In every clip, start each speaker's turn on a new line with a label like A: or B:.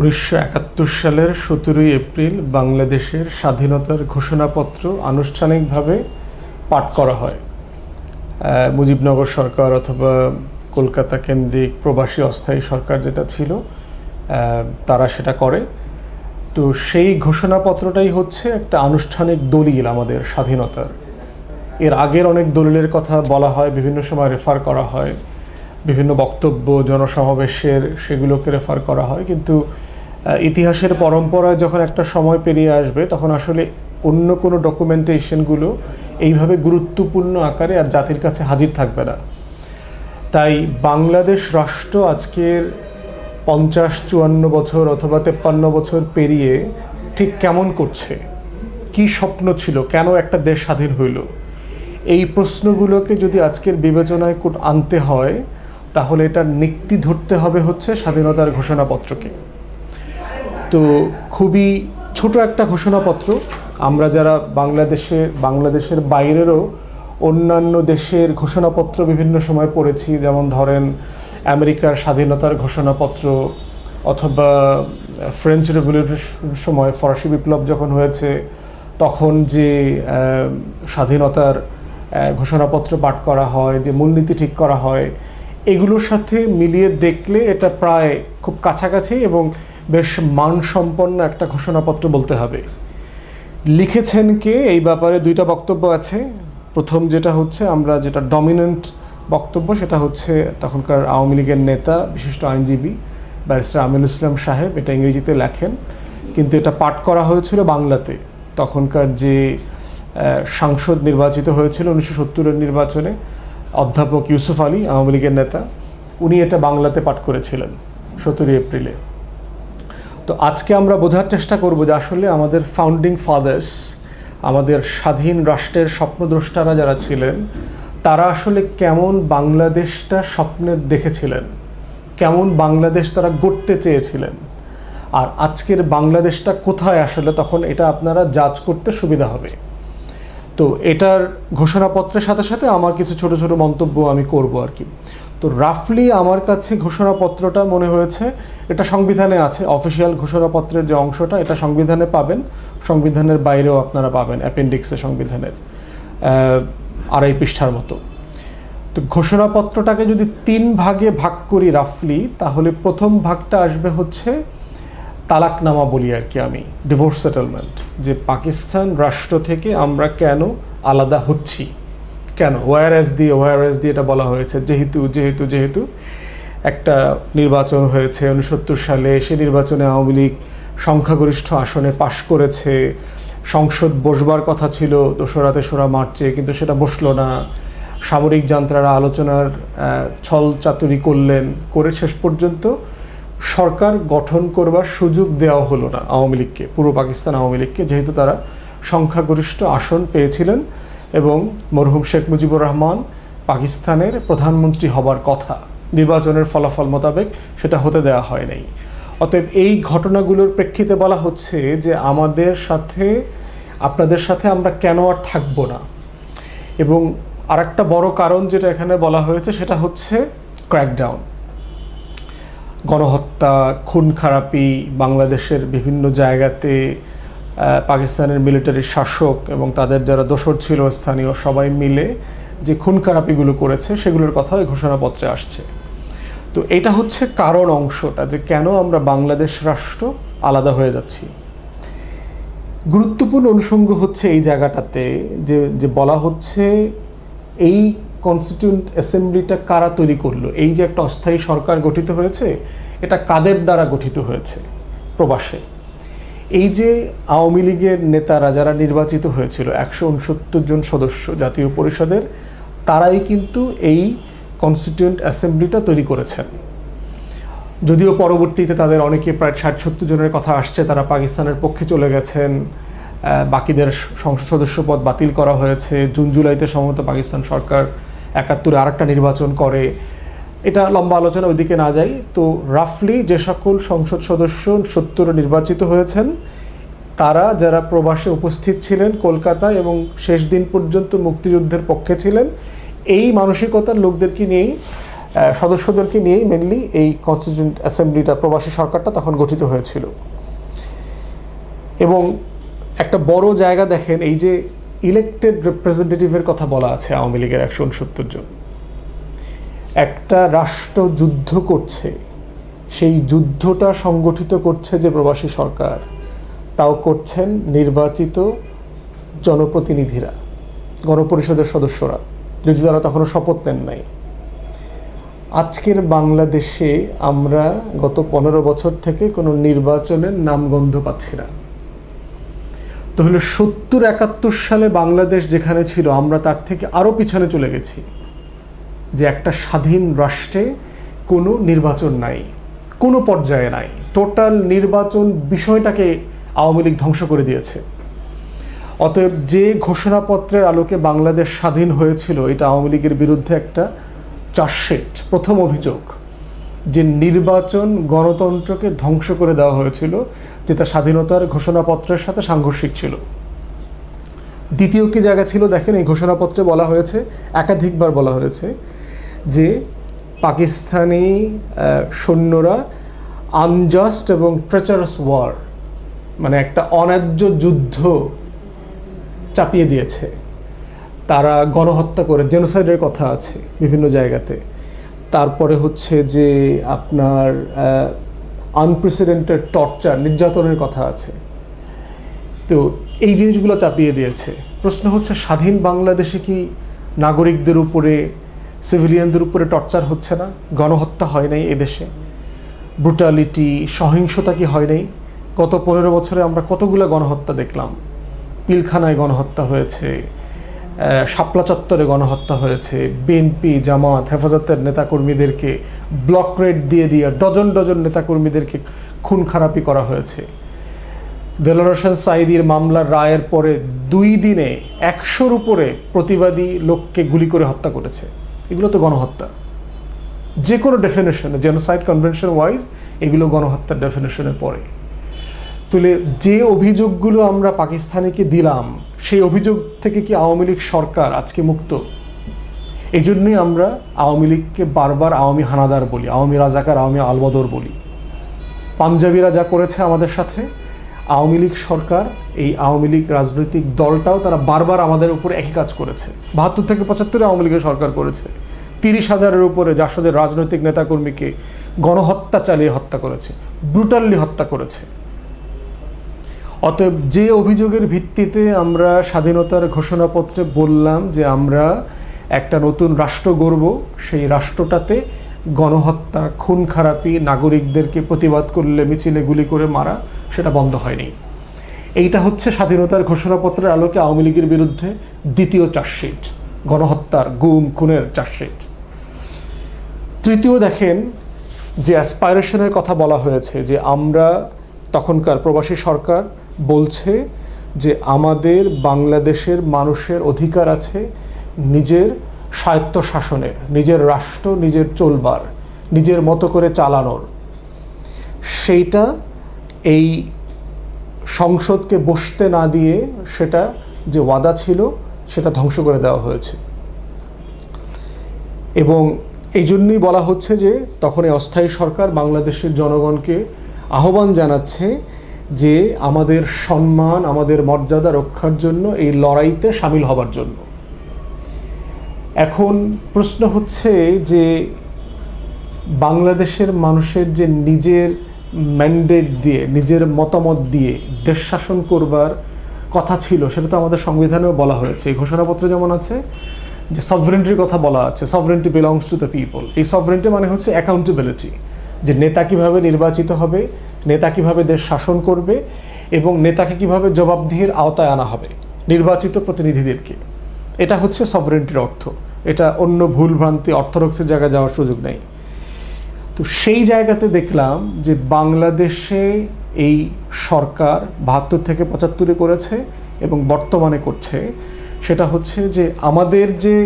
A: উনিশশো একাত্তর সালের সতেরোই এপ্রিল বাংলাদেশের স্বাধীনতার ঘোষণাপত্র আনুষ্ঠানিকভাবে পাঠ করা হয়। মুজিবনগর সরকার অথবা কলকাতা কেন্দ্রিক প্রবাসী অস্থায়ী সরকার যেটা ছিল তারা সেটা করে। তো সেই ঘোষণাপত্রটাই হচ্ছে একটা আনুষ্ঠানিক দলিল আমাদের স্বাধীনতার। এর আগের অনেক দলিলের কথা বলা হয়, বিভিন্ন সময় রেফার করা হয়, বিভিন্ন বক্তব্য, জনসমাবেশের সেগুলোকে রেফার করা হয়, কিন্তু ইতিহাসের পরম্পরায় যখন একটা সময় পেরিয়ে আসবে, তখন আসলে অন্য কোনো ডকুমেন্টেশনগুলো এইভাবে গুরুত্বপূর্ণ আকারে আর জাতির কাছে হাজির থাকবে না। তাই বাংলাদেশ রাষ্ট্র আজকের পঞ্চাশ, চুয়ান্ন বছর অথবা তেপ্পান্ন বছর পেরিয়ে ঠিক কেমন করছে? কি স্বপ্ন ছিল? কেন একটা দেশ স্বাধীন হইল? এই প্রশ্নগুলোকে যদি আজকের বিবেচনায় আনতে হয়, তাহলে এটার নিক্তি ধরতে হবে হচ্ছে স্বাধীনতার ঘোষণাপত্রকে। তো খুবই ছোট একটা ঘোষণাপত্র। আমরা যারা বাংলাদেশে, বাংলাদেশের বাইরেরও অন্যান্য দেশের ঘোষণাপত্র বিভিন্ন সময় পড়েছি, যেমন ধরেন আমেরিকার স্বাধীনতার ঘোষণাপত্র অথবা ফ্রেঞ্চ রেভলিউশনের সময় ফরাসি বিপ্লব যখন হয়েছে, তখন যে স্বাধীনতার ঘোষণাপত্র পাঠ করা হয়, যে মূলনীতি ঠিক করা হয়, এগুলোর সাথে মিলিয়ে দেখলে এটা প্রায় খুব কাছাকাছি এবং বেশ মানসম্পন্ন একটা ঘোষণাপত্র বলতে হবে। লিখেছেন কে? এই ব্যাপারে দুইটা বক্তব্য আছে। প্রথম যেটা হচ্ছে, আমরা যেটা ডমিনেন্ট বক্তব্য সেটা হচ্ছে তখনকার আওয়ামী লীগের নেতা, বিশিষ্ট আইনজীবী, ব্যারিস্টার আমিনুল ইসলাম সাহেব, এটা ইংরেজিতে লেখেন। কিন্তু এটা পাঠ করা হয়েছিল বাংলাতে। তখনকার যে সাংসদ নির্বাচিত হয়েছিল উনিশশো সত্তরের নির্বাচনে, অধ্যাপক ইউসুফ আলী, আওয়ামী লীগের নেতা, উনি এটা বাংলাতে পাঠ করেছিলেন সতেরোই এপ্রিলে। তো আজকে আমরা বোঝার চেষ্টা করব যে আসলে আমাদের ফাউন্ডিং ফাদার্স আমাদের স্বাধীন রাষ্ট্রের স্বপ্নদ্রষ্টারা যারা ছিলেন, তারা আসলে কেমন বাংলাদেশটা স্বপ্নে দেখেছিলেন? কেমন বাংলাদেশ তারা গড়তে চেয়েছিলেন? আর আজকের বাংলাদেশটা কোথায় আসলে তখন এটা আপনারা জাজ করতে সুবিধা হবে। তো এটার ঘোষণাপত্রের সাথে সাথে আমার কিছু ছোট ছোট মন্তব্য আমি করব আর কি। তো রাফলি আমার কাছে ঘোষণাপত্রটা মনে হয়েছে, এটা সংবিধানে আছে অফিসিয়াল ঘোষণাপত্রের যে অংশটা, এটা সংবিধানে পাবেন। সংবিধানের বাইরেও আপনারা পাবেন অ্যাপেন্ডিক্সে সংবিধানের আড়াই পৃষ্ঠার মতো। তো ঘোষণাপত্রটাকে যদি তিন ভাগে ভাগ করি রাফলি তাহলে প্রথম ভাগটা আসবে হচ্ছে তালাকনামা বলি আর কি আমি ডিভোর্স সেটেলমেন্ট যে পাকিস্তান রাষ্ট্র থেকে আমরা কেন আলাদা হচ্ছি। কেন? ওয়ার এস দিয়ে ওয়ার এস দিয়ে এটা বলা হয়েছে। যেহেতু যেহেতু যেহেতু একটা নির্বাচন হয়েছে উনসত্তর সালে, সে নির্বাচনে আওয়ামী লীগ সংখ্যাগরিষ্ঠ আসনে পাশ করেছে। সংসদ বসবার কথা ছিল, দোসরা তেসরা মার্চে, কিন্তু সেটা বসল না। সামরিক যান্ত্রারা আলোচনার ছল চাতুরি করলেন, করে শেষ পর্যন্ত সরকার গঠন করবার সুযোগ দেওয়া হলো না আওয়ামী লীগকে, পূর্ব পাকিস্তান আওয়ামী লীগকে, যেহেতু তারা সংখ্যাগরিষ্ঠ আসন পেয়েছিলেন। এবং মরহুম শেখ মুজিবুর রহমান পাকিস্তানের প্রধানমন্ত্রী হবার কথা। নির্বাচনের ফলাফল মোতাবেক সেটা হতে দেওয়া হয় নাই অতএব এই ঘটনাগুলোর প্রেক্ষিতে বলা হচ্ছে যে আমাদের সাথে, আপনাদের সাথে আমরা কেন আর থাকব না? এবং আরেকটা বড় কারণ যেটা এখানে বলা হয়েছে সেটা হচ্ছে ক্র্যাকডাউন গণহত্যা, খুন খারাপি বাংলাদেশের বিভিন্ন জায়গাতে পাকিস্তানের মিলিটারি শাসক এবং তাদের যারা দোসর ছিল স্থানীয় সবাই মিলে যে খুন খারাপিগুলো করেছে, সেগুলোর কথা ঘোষণাপত্রে আসছে। তো এটা হচ্ছে কারণ অংশটা যে কেন আমরা বাংলাদেশ রাষ্ট্র আলাদা হয়ে যাচ্ছি। গুরুত্বপূর্ণ অনুষঙ্গ হচ্ছে এই জায়গাটাতে যে যে বলা হচ্ছে এই কনস্টিটিউন্ট অ্যাসেম্বলিটা কারা তৈরি করল? এই যে একটা অস্থায়ী সরকার গঠিত হয়েছে, এটা কাদের দ্বারা গঠিত হয়েছে প্রবাসে? এই যে আওয়ামী লীগের নেতারা যারা নির্বাচিত হয়েছিল, একশো উনসত্তর জন সদস্য জাতীয় পরিষদের, তারাই কিন্তু এই কনস্টিটিউন্ট অ্যাসেম্বলিটা তৈরি করেছেন। যদিও পরবর্তীতে তাদের অনেকে প্রায় ষাট সত্তর জনের কথা আসছে, তারা পাকিস্তানের পক্ষে চলে গেছেন বাকিদের সংসদ সদস্য পদ বাতিল করা হয়েছে। জুন, জুলাইতে সম্ভবত পাকিস্তান সরকার একাত্তরে আরেকটা নির্বাচন করে। এটা লম্বা আলোচনা, ওইদিকে না যাই। তো রাফলি যে সকল সংসদ সদস্য সত্তর নির্বাচিত হয়েছেন, তারা যারা প্রবাসে উপস্থিত ছিলেন কলকাতা এবং শেষ দিন পর্যন্ত মুক্তিযুদ্ধের পক্ষে ছিলেন, এই মানসিকতার লোকদেরকে নিয়েই সদস্যদেরকে নিয়েই মেনলি এই কনস্টিটিউন্ট অ্যাসেম্বলিটা প্রবাসী সরকারটা তখন গঠিত হয়েছিল। এবং একটা বড় জায়গা দেখেন, এই যে ইলেকটেড রিপ্রেজেন্টেটিভের কথা বলা আছে, আওয়ামী লীগের একশো উনসত্তর জন। একটা রাষ্ট্র যুদ্ধ করছে, সেই যুদ্ধটা সংগঠিত করছে যে প্রবাসী সরকার, তাও করছেন নির্বাচিত জনপ্রতিনিধিরা, গণপরিষদের সদস্যরা, যদি তারা তখনও শপথ নেন নাই। আজকের বাংলাদেশে আমরা গত পনেরো বছর থেকে কোনো নির্বাচনের নামগন্ধ পাচ্ছি না। তাহলে সত্তর একাত্তর সালে বাংলাদেশ যেখানে ছিল, আমরা তার থেকে আরও পিছনে চলে গেছি। যে একটা স্বাধীন রাষ্ট্রে কোনো নির্বাচন নাই, কোনো পর্যায়ে নাই। টোটাল নির্বাচন বিষয়টাকে আওয়ামী লীগ ধ্বংস করে দিয়েছে। অতএব যে ঘোষণাপত্রের আলোকে বাংলাদেশ স্বাধীন হয়েছিল, এটা আওয়ামী লীগের বিরুদ্ধে একটা চার্জশিট, প্রথম অভিযোগ। যে নির্বাচন গণতন্ত্রকে ধ্বংস করে দেওয়া হয়েছিল, যেটা স্বাধীনতার ঘোষণাপত্রের সাথে সাংঘর্ষিক ছিল। দ্বিতীয় কি জায়গা ছিল? দেখেন, এই ঘোষণাপত্রে বলা হয়েছে, একাধিকবার বলা হয়েছে যে পাকিস্তানি সৈন্যরা আনজাস্ট এবং ট্রেচারাস ওয়ার মানে একটা অন্যায্য যুদ্ধ চাপিয়ে দিয়েছে। তারা গণহত্যা করে জেনোসাইডের কথা আছে বিভিন্ন জায়গাতে। তারপরে হচ্ছে যে আপনার আনপ্রেসিডেন্টেড টর্চার নির্যাতনের কথা আছে। তো এই জিনিসগুলো চাপিয়ে দিয়েছে। প্রশ্ন হচ্ছে, স্বাধীন বাংলাদেশে কি নাগরিকদের উপরে সিভিলিয়ানদের উপরে টর্চার হচ্ছে না, গণহত্যা হয় নাই এদেশে ব্রুটালিটি, সহিংসতা কি হয় নাই? গত পনেরো বছরে আমরা কতগুলো গণহত্যা দেখলাম। পিলখানায় গণহত্যা হয়েছে শাপলা চত্বরে গণহত্যা হয়েছে বিএনপি জামাত, হেফাজতের নেতাকর্মীদেরকে ব্লক রেড দিয়ে দিয়ে ডজন ডজন নেতাকর্মীদেরকে খুন খারাপি করা হয়েছে। দেলোয়ার হোসেন সাইদির মামলার রায়ের পরে দুই দিনে একশোর উপরে প্রতিবাদী লোককে গুলি করে হত্যা করেছে। এগুলো তো গণহত্যা। যে কোনো ডেফিনেশনে জেনোসাইড কনভেনশন ওয়াইজ এগুলো গণহত্যার ডেফিনেশনে পড়ে তুলে যে অভিযোগগুলো আমরা পাকিস্তানিকে দিলাম, সেই অভিযোগ থেকে কি আওয়ামী লীগ সরকার আজকে মুক্ত? এই জন্যই আমরা আওয়ামী লীগকে বারবার আওয়ামী হানাদার বলি, আওয়ামী রাজাকার, আওয়ামী আলবদর বলি। পাঞ্জাবিরা যা করেছে আমাদের সাথে আওয়ামী লীগ সরকার, এই আওয়ামী লীগ রাজনৈতিক দলটাও তারা বারবার আমাদের উপর একই কাজ করেছে। বাহাত্তর থেকে পঁচাত্তরে আওয়ামী লীগের সরকার করেছে। তিরিশ হাজারের উপরে জাসদের রাজনৈতিক নেতাকর্মীকে গণহত্যা চালিয়ে হত্যা করেছে, ব্রুটালি হত্যা করেছে। অতএব যে অভিযোগের ভিত্তিতে আমরা স্বাধীনতার ঘোষণাপত্রে বললাম যে আমরা একটা নতুন রাষ্ট্র গড়ব, সেই রাষ্ট্রটাতে গণহত্যা, খুন খারাপি নাগরিকদেরকে প্রতিবাদ করলে মিছিলে গুলি করে মারা, সেটা বন্ধ হয়নি। এইটা হচ্ছে স্বাধীনতার ঘোষণাপত্রের আলোকে আওয়ামী লীগের বিরুদ্ধে দ্বিতীয় চার্জশিট, গণহত্যার গুম, খুনের চার্জশিট। তৃতীয় দেখেন যে অ্যাসপাইরেশনের কথা বলা হয়েছে যে আমরা তখনকার প্রবাসী সরকার বলছে যে আমাদের বাংলাদেশের মানুষের অধিকার আছে নিজের স্বায়ত্ত শাসনের নিজের রাষ্ট্র, নিজের চলবার, নিজের মতো করে চালানোর। সেইটা এই সংসদকে বসতে না দিয়ে সেটা যে ওয়াদা ছিল, সেটা ধ্বংস করে দেওয়া হয়েছে। এবং এই জন্যই বলা হচ্ছে যে, তখন এই অস্থায়ী সরকার বাংলাদেশের জনগণকে আহ্বান জানাচ্ছে যে, আমাদের সম্মান, আমাদের মর্যাদা রক্ষার জন্য এই লড়াইতে সামিল হবার জন্য। এখন প্রশ্ন হচ্ছে যে বাংলাদেশের মানুষের যে নিজের ম্যান্ডেট দিয়ে, নিজের মতামত দিয়ে দেশ শাসন করবার কথা ছিল, সেটা তো আমাদের সংবিধানেও বলা হয়েছে। এই ঘোষণাপত্রে যেমন আছে যে সভরেন্টির কথা বলা আছে sovereignty belongs to the people এই সভরেন্টি মানে হচ্ছে অ্যাকাউন্টেবিলিটি যে নেতা কীভাবে নির্বাচিত হবে, নেতা কীভাবে দেশ শাসন করবে এবং নেতাকে কীভাবে জবাবদিহির আওতায় আনা হবে, নির্বাচিত প্রতিনিধিদেরকে। এটা হচ্ছে সভরেন্টির অর্থ। এটা অন্য ভুলভ্রান্তি, অর্থোডক্সের জায়গায় যাওয়ার সুযোগ নেই। তো সেই জায়গাতে দেখলাম যে বাংলাদেশে এই সরকার বাহাত্তর থেকে পঁচাত্তরে করেছে এবং বর্তমানে করছে। সেটা হচ্ছে যে আমাদের যে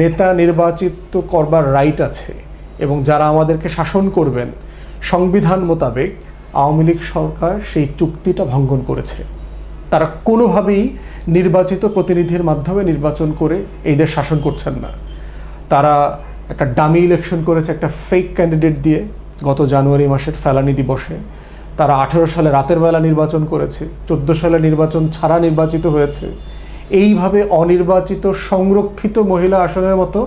A: নেতা নির্বাচিত করবার রাইট আছে এবং যারা আমাদেরকে শাসন করবেন, সংবিধান মোতাবেক আওয়ামী লীগ সরকার সেই চুক্তিটা ভঙ্গন করেছে। তারা কোনোভাবেই নির্বাচিত প্রতিনিধির মাধ্যমে নির্বাচন করে এই দেশ শাসন করছেন না। তারা একটা ডামি ইলেকশন করেছে, একটা ফেক ক্যান্ডিডেট দিয়ে গত জানুয়ারি মাসের ফেলানি দিবসে। তারা আঠেরো সালে রাতের বেলা নির্বাচন করেছে, চোদ্দ সালে নির্বাচন ছাড়া নির্বাচিত হয়েছে। এইভাবে অনির্বাচিত, সংরক্ষিত মহিলা আসনের মতো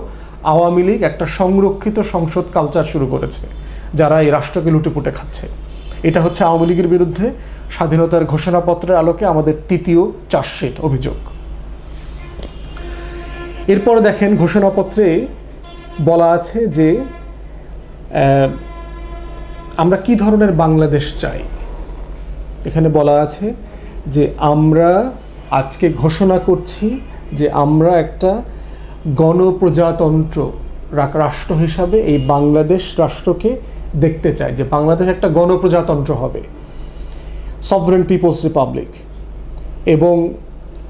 A: আওয়ামী লীগ একটা সংরক্ষিত সংসদ কালচার শুরু করেছে, যারা এই রাষ্ট্রকে লুটেপুটে খাচ্ছে। এটা হচ্ছে আওয়ামী লীগের বিরুদ্ধে স্বাধীনতার ঘোষণাপত্রের আলোকে আমাদের তৃতীয় চার্জশিট অভিযোগ। এরপর দেখেন ঘোষণাপত্রে বলা আছে যে আমরা কি ধরনের বাংলাদেশ চাই? এখানে বলা আছে যে, আমরা আজকে ঘোষণা করছি যে, আমরা একটা গণপ্রজাতন্ত্র রাষ্ট্র হিসাবে এই বাংলাদেশ রাষ্ট্রকে দেখতে চাই যে বাংলাদেশ একটা গণপ্রজাতন্ত্র হবে সভরেন পিপলস রিপাবলিক এবং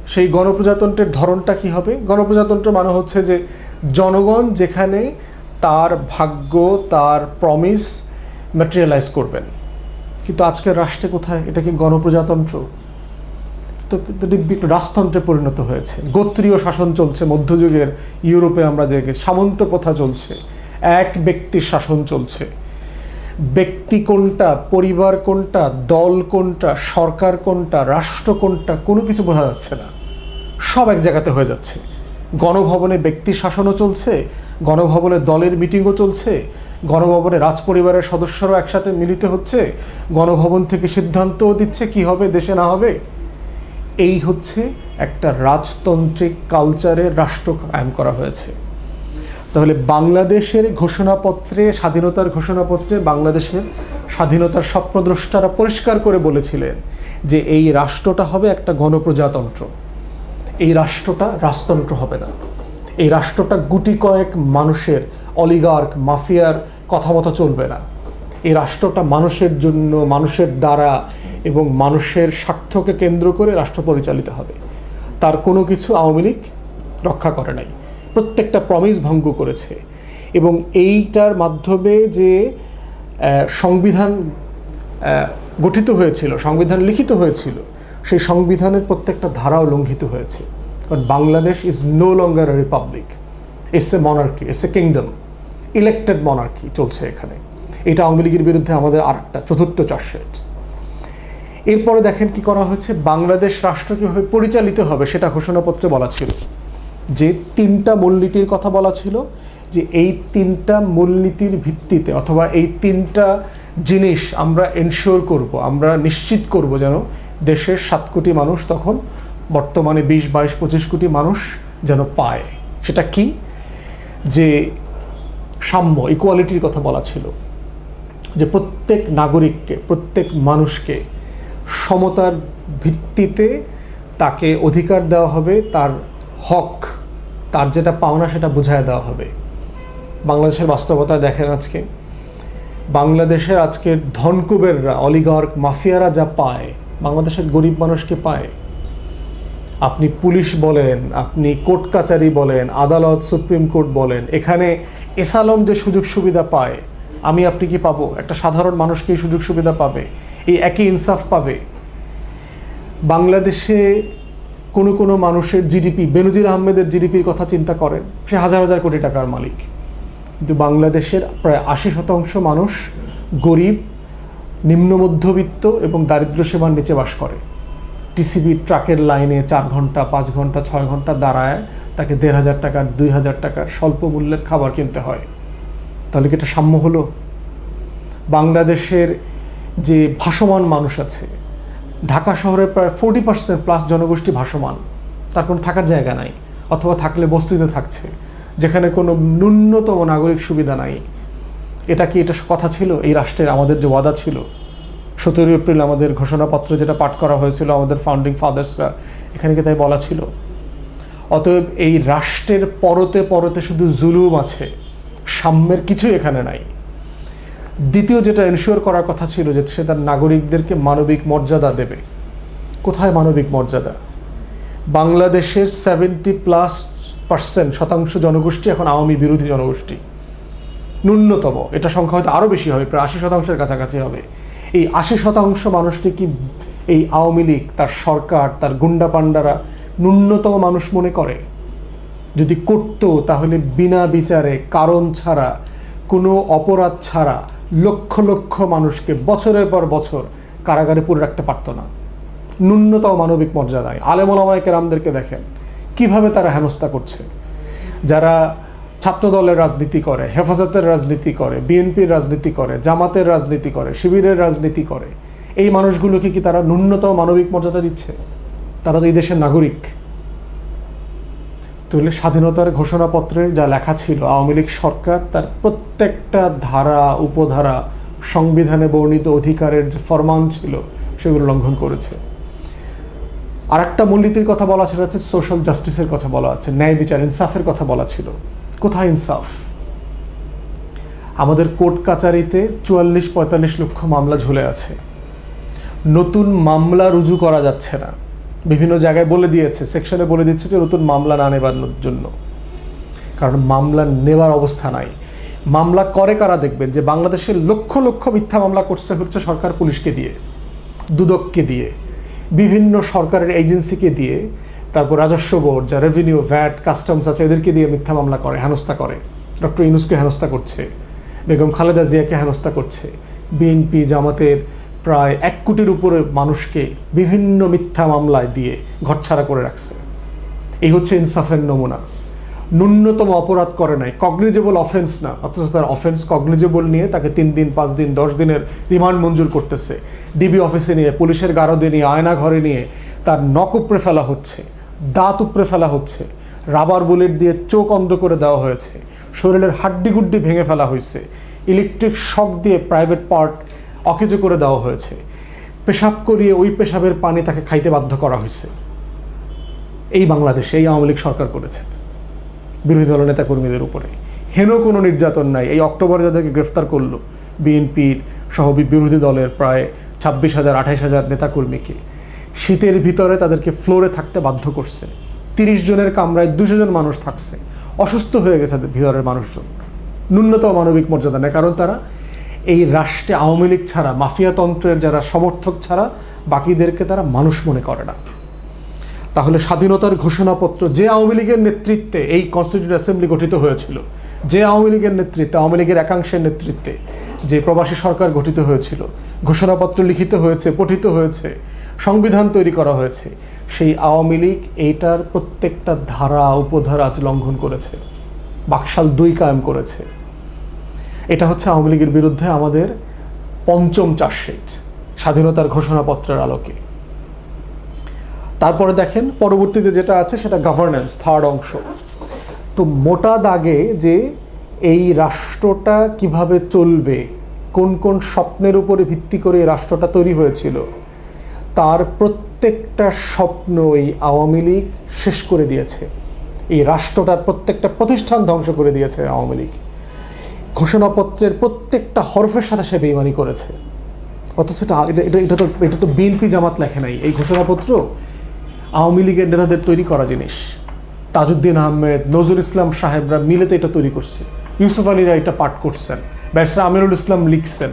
A: সেই গণপ্রজাতন্ত্রের ধরনটা কি হবে? গণপ্রজাতন্ত্র মানে হচ্ছে যে জনগণ যেখানে তার ভাগ্য, তার প্রমিস ম্যাটেরিয়ালাইজ করবেন। কিন্তু আজকের রাষ্ট্রে কোথায়? এটা কি গণপ্রজাতন্ত্র? তো রাজতন্ত্রে পরিণত হয়েছে, গোত্রীয় শাসন চলছে, মধ্যযুগের ইউরোপে আমরা যে সামন্ত প্রথা চলছে, এক ব্যক্তির শাসন চলছে ব্যক্তি কোনটা, পরিবার কোনটা, দল কোনটা, সরকার কোনটা, রাষ্ট্র কোনটা, কোনো কিছু বোঝা যাচ্ছে না। সব এক জায়গাতে হয়ে যাচ্ছে। গণভবনে ব্যক্তি শাসনও চলছে, গণভবনে দলের মিটিংও চলছে, গণভবনে রাজপরিবারের সদস্যরাও একসাথে মিলিত হচ্ছে, গণভবন থেকে সিদ্ধান্তও দিচ্ছে কি হবে, দেশে না হবে। এই হচ্ছে একটা রাজতান্ত্রিক কালচারে রাষ্ট্র কায়েম করা হয়েছে। তাহলে বাংলাদেশের ঘোষণাপত্রে, স্বাধীনতার ঘোষণাপত্রে বাংলাদেশের স্বাধীনতার স্বপ্নদ্রষ্টারা পরিষ্কার করে বলেছিলেন যে এই রাষ্ট্রটা হবে একটা গণপ্রজাতন্ত্র। এই রাষ্ট্রটা রাজতন্ত্র হবে না। এই রাষ্ট্রটা গুটি কয়েক মানুষের, অলিগার্ক, মাফিয়ার কথা মতো চলবে না। এই রাষ্ট্রটা মানুষের জন্য, মানুষের দ্বারা এবং মানুষের স্বার্থকে কেন্দ্র করে রাষ্ট্র পরিচালিত হবে। তার কোনো কিছু আওয়ামী লীগ রক্ষা করে নাই। প্রত্যেকটা প্রমিস ভঙ্গ করেছে। এবং এইটার মাধ্যমে যে সংবিধান গঠিত হয়েছিল, সংবিধান লিখিত হয়েছিল, সেই সংবিধানের প্রত্যেকটা ধারাও লঙ্ঘিত হয়েছে। কারণ Bangladesh is no longer a republic as a monarchy as a kingdom elected monarchy চলছে এখানে। এটা আওয়ামী লীগের বিরুদ্ধে আমাদের আর একটা চতুর্থ চার্জশিট। এরপরে দেখেন কি করা হয়েছে? বাংলাদেশ রাষ্ট্র কীভাবে পরিচালিত হবে সেটা ঘোষণাপত্রে বলা ছিল। যে তিনটা মূলনীতির কথা বলা ছিল, যে এই তিনটা মূলনীতির ভিত্তিতে অথবা এই তিনটা জিনিস আমরা এনশিওর করব, আমরা নিশ্চিত করব যেন দেশের সাত কোটি মানুষ তখন বর্তমানে বিশ, বাইশ, পঁচিশ কোটি মানুষ যেন পায়। সেটা কি? যে সাম্য ইকুয়ালিটির কথা বলা ছিল। যে প্রত্যেক নাগরিককে, প্রত্যেক মানুষকে সমতার ভিত্তিতে তাকে অধিকার দেওয়া হবে, তার হক, তার যেটা পাওনা সেটা বুঝায় দেওয়া হবে। বাংলাদেশের বাস্তবতা দেখেন আজকে। বাংলাদেশের আজকের ধনকুবেররা, অলিগার্ক মাফিয়ারা যা পায়, বাংলাদেশের গরিব মানুষকে পায়। আপনি পুলিশ বলেন, আপনি কোর্ট কাচারি বলেন, আদালত, সুপ্রিম কোর্ট বলেন, এখানে এসালম যে সুযোগ সুবিধা পায়, আমি আপনি কি পাবো? একটা সাধারণ মানুষ কি এই সুযোগ সুবিধা পাবে? এই একই ইনসাফ পাবে? বাংলাদেশে কোনো কোনো মানুষের জিডিপি বেনজির আহমেদের জিডিপির কথা চিন্তা করেন, সে হাজার হাজার কোটি টাকার মালিক। কিন্তু বাংলাদেশের প্রায় আশি শতাংশ মানুষ গরিব, নিম্ন মধ্যবিত্ত এবং দারিদ্র সীমার নিচে বাস করে। টিসিবি ট্রাকের লাইনে চার ঘণ্টা, পাঁচ ঘণ্টা, ছয় ঘণ্টা দাঁড়ায়, তাকে দেড় হাজার টাকার, দুই হাজার টাকার স্বল্প মূল্যের খাবার কিনতে হয়। তাহলে কি এটা সাম্য হলো? বাংলাদেশের যে ভাসমান মানুষ আছে ঢাকা শহরের প্রায় ফোর্টি পার্সেন্ট প্লাস জনগোষ্ঠী ভাসমান। তার কোনো থাকার জায়গা নাই, অথবা থাকলে বস্তিতে থাকছে, যেখানে কোনো ন্যূনতম নাগরিক সুবিধা নাই। এটা কি এটা কথা ছিল? এই রাষ্ট্রের আমাদের যে ওয়াদা ছিল। সতেরোই এপ্রিল আমাদের ঘোষণাপত্র যেটা পাঠ করা হয়েছিল, আমাদের ফাউন্ডিং ফাদার্সরা এখানে কি তাই বলা ছিল? অতএব এই রাষ্ট্রের পরতে পরতে শুধু জুলুম আছে, সাম্যের কিছু এখানে নাই। দ্বিতীয় যেটা এনশিওর করার কথা ছিল যে সে তার নাগরিকদেরকে মানবিক মর্যাদা দেবে। কোথায় মানবিক মর্যাদা? বাংলাদেশের সেভেন্টি প্লাস পার্সেন্ট শতাংশ জনগোষ্ঠী এখন আওয়ামী বিরোধী জনগোষ্ঠী। ন্যূনতম, এটা সংখ্যা হয়তো আরও বেশি হবে, প্রায় আশি শতাংশের কাছাকাছি হবে। এই আশি শতাংশ মানুষকে কি এই আওয়ামী লীগ, তার সরকার, তার গুন্ডা পান্ডারা ন্যূনতম মানুষ মনে করে? যদি করতো, তাহলে বিনা বিচারে, কারণ ছাড়া, কোনো অপরাধ ছাড়া লক্ষ লক্ষ মানুষকে বছরের পর বছর কারাগারে পুরে রাখতে পারতো না। ন্যূনতম মানবিক মর্যাদায় আলেমোলামায় কেরামদেরকে দেখেন কীভাবে তারা হেনস্থা করছে। যারা ছাত্রদলের রাজনীতি করে, হেফাজতের রাজনীতি করে, বিএনপির রাজনীতি করে, জামাতের রাজনীতি করে, শিবিরের রাজনীতি করে, এই মানুষগুলোকে কি তারা ন্যূনতম মানবিক মর্যাদা দিচ্ছে? তারা তো এই দেশের নাগরিক। তাহলে স্বাধীনতার ঘোষণাপত্রের যা লেখা ছিল, আওয়ামী লীগ সরকার তার প্রত্যেকটা ধারা, উপধারা, সংবিধানে বর্ণিত অধিকারের যে ফরমান ছিল, সেগুলো লঙ্ঘন করেছে। আর একটা মূলনীতির কথা বলা ছিল হচ্ছে সোশ্যাল জাস্টিসের কথা বলা আছে, ন্যায় বিচার, ইনসাফের কথা বলা ছিল। কোথায় ইনসাফ? আমাদের কোর্ট কাচারিতে চুয়াল্লিশ পঁয়তাল্লিশ লক্ষ মামলা ঝুলে আছে। নতুন মামলা রুজু করা যাচ্ছে না। বিভিন্ন জায়গায় বলে দিয়েছে সেকশনে বলে দিচ্ছে যে নতুন মামলা না নেবার জন্য। কারণ মামলা নেবার অবস্থা নাই। মামলা করে কারা দেখবেন? যে বাংলাদেশের লক্ষ লক্ষ মিথ্যা মামলা করছে হচ্ছে সরকার পুলিশকে দিয়ে, দুদককে দিয়ে, বিভিন্ন সরকারের এজেন্সিকে দিয়ে, তারপর রাজস্ব বোর্ড, যা রেভিনিউ ভ্যাট কাস্টমস আছে, এদেরকে দিয়ে মিথ্যা মামলা করে, হেনস্থা করে। ডক্টর ইনুসকে হেনস্থা করছে, বেগম খালেদা জিয়াকে হেনস্থা করছে, বিএনপি জামাতের প্রায় এক কোটির উপরে মানুষকে বিভিন্ন মিথ্যা মামলায় দিয়ে ঘরছাড়া করে রাখছে। এই হচ্ছে ইনসাফের নমুনা। ন্যূনতম অপরাধ করে নাই। কগনিজেবল অফেন্স না, অথচ তার অফেন্স কগনিজেবল নিয়ে তাকে তিন দিন, পাঁচ দিন, দশ দিনের রিমান্ড মঞ্জুর করতেছে। ডিবি অফিসে নিয়ে, পুলিশের গারদে নিয়ে আয়না ঘরে নিয়ে তার নখ উপড়ে ফেলা হচ্ছে, দাঁত উপড়ে ফেলা হচ্ছে রাবার বুলেট দিয়ে চোখ অন্ধ করে দেওয়া হয়েছে, শরীরের হাড্ডিগুড্ডি ভেঙে ফেলা হয়েছে ইলেকট্রিক শক দিয়ে প্রাইভেট পার্ট অকেজো করে দেওয়া হয়েছে। পেশাব করিয়ে ওই পেশাবের পানি তাকে খাইতে বাধ্য করা হয়েছে। এই বাংলাদেশে এই আওয়ামী লীগ সরকার করেছে। বিরোধী দল নেতা কর্মীদের উপরে। হেন কোনো নির্যাতন নাই। এই অক্টোবরে যাদেরকে গ্রেফতার করল, বিএনপির সহ বিরোধী দলের প্রায় ছাব্বিশ হাজার, আঠাইশ হাজার নেতাকর্মীকে, শীতের ভিতরে তাদেরকে ফ্লোরে থাকতে বাধ্য করছে। তিরিশ জনের কামরায় দুশো জন মানুষ থাকছে। অসুস্থ হয়ে গেছে ভিতরের মানুষজন। ন্যূনতম মানবিক মর্যাদা নেই। কারণ তারা এই রাষ্ট্রে আওয়ামী লীগ ছাড়া মাফিয়াতন্ত্রের যারা সমর্থক ছাড়া, বাকিদেরকে তারা মানুষ মনে করে না। তাহলে স্বাধীনতার ঘোষণাপত্র, যে আওয়ামী লীগের নেতৃত্বে এই কনস্টিটিউট অ্যাসেম্বলি গঠিত হয়েছিল, যে আওয়ামী লীগের নেতৃত্বে, আওয়ামী লীগের একাংশের নেতৃত্বে যে প্রবাসী সরকার গঠিত হয়েছিল, ঘোষণাপত্র লিখিত হয়েছে, পঠিত হয়েছে, সংবিধান তৈরি করা হয়েছে, সেই আওয়ামী লীগ এইটার প্রত্যেকটা ধারা, উপধারা আজ লঙ্ঘন করেছে। বাকশাল দুই কায়েম করেছে। এটা হচ্ছে আওয়ামী লীগের বিরুদ্ধে আমাদের পঞ্চম চার্জশিট স্বাধীনতার ঘোষণাপত্রের আলোকে। তারপরে দেখেন, পরবর্তীতে যেটা আছে সেটা গভর্নেন্স থার্ড অংশ। তো মোটা দাগে যে এই রাষ্ট্রটা কীভাবে চলবে, কোন কোন স্বপ্নের উপরে ভিত্তি করে এই রাষ্ট্রটা তৈরি হয়েছিল, তার প্রত্যেকটা স্বপ্ন এই আওয়ামী লীগ শেষ করে দিয়েছে। এই রাষ্ট্রটার প্রত্যেকটা প্রতিষ্ঠান ধ্বংস করে দিয়েছে আওয়ামী লীগ। ঘোষণাপত্রের প্রত্যেকটা হরফের সাথে সে বেইমানি করেছে। অথচ এটা এটা, এটা- তো, এটা তো বিএনপি জামাত লেখে নাই। এই ঘোষণাপত্র আওয়ামী লীগের নেতাদের তৈরি করা জিনিস। তাজউদ্দিন আহমেদ, নজরুল ইসলাম সাহেবরা মিলে তো এটা তৈরি করছে। ইউসুফ আলীরা এটা পাঠ করছেন। ব্যারিস্টার আমিরুল ইসলাম লিখছেন।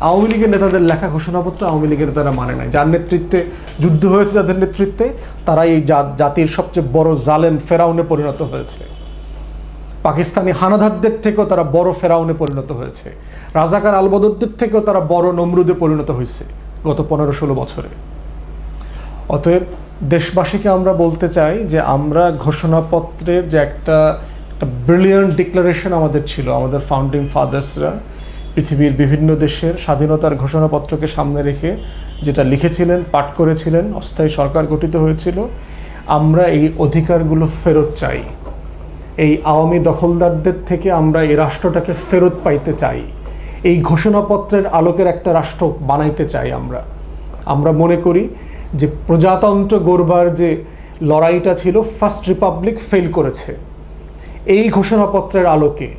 A: আওয়ামী লীগের নেতাদের লেখা ঘোষণাপত্র আওয়ামী লীগের নেতারা মানে নাই। যার নেতৃত্বে যুদ্ধ হয়েছে, যাদের নেতৃত্বে, তারাই এই জাতির সবচেয়ে বড় জালেম ফেরাউনে পরিণত হয়েছে। পাকিস্তানি হানাদারদের থেকেও তারা বড় ফেরাউনে পরিণত হয়েছে। রাজাকার আলবদরদের থেকেও তারা বড় নমরুদে পরিণত হয়েছে গত পনেরো ষোলো বছরে। অতএব দেশবাসীকে আমরা বলতে চাই যে আমরা ঘোষণাপত্রের যে একটা একটা ব্রিলিয়ান্ট ডিক্লারেশন আমাদের ছিল, আমাদের ফাউন্ডিং ফাদার্সরা পৃথিবীর বিভিন্ন দেশের স্বাধীনতার ঘোষণাপত্রকে সামনে রেখে যেটা লিখেছিলেন, পাঠ করেছিলেন, অস্থায়ী সরকার গঠিত হয়েছিল, আমরা এই অধিকারগুলো ফেরত চাই। এই আওয়ামী দখলদারদের থেকে আমরা এই রাষ্ট্রটাকে ফেরত পাইতে চাই। এই ঘোষণাপত্রের আলোকের একটা রাষ্ট্র বানাইতে চাই আমরা। আমরা মনে করি যে প্রজাতন্ত্র গড়বার যে লড়াইটা ছিল, ফার্স্ট রিপাবলিক ফেল করেছে। এই ঘোষণাপত্রের আলোকে,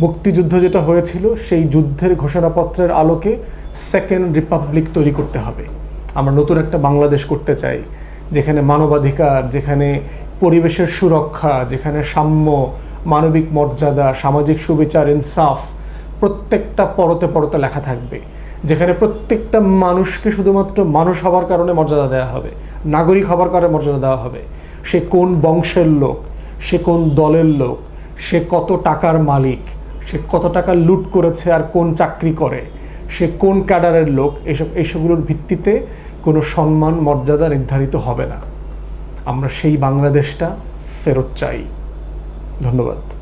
A: মুক্তিযুদ্ধ যেটা হয়েছিল, সেই যুদ্ধের ঘোষণাপত্রের আলোকে সেকেন্ড রিপাবলিক তৈরি করতে হবে। আমরা নতুন একটা বাংলাদেশ করতে চাই। যেখানে মানবাধিকার, যেখানে পরিবেশের সুরক্ষা, যেখানে সাম্য, মানবিক মর্যাদা, সামাজিক সুবিচার, ইনসাফ, প্রত্যেকটা পরতে পরতে লেখা থাকবে। যেখানে প্রত্যেকটা মানুষকে শুধুমাত্র মানুষ হওয়ার কারণে মর্যাদা দেওয়া হবে, নাগরিক হবার কারণে মর্যাদা দেওয়া হবে। সে কোন বংশের লোক, সে কোন দলের লোক, সে কত টাকার মালিক, সে কত টাকা লুট করেছে আর কোন চাকরি করে, সে কোন ক্যাডারের লোক, এসব এইসবগুলোর ভিত্তিতে কোনো সম্মান মর্যাদা নির্ধারিত হবে না। আমরা সেই বাংলাদেশটা ফেরত চাই। ধন্যবাদ।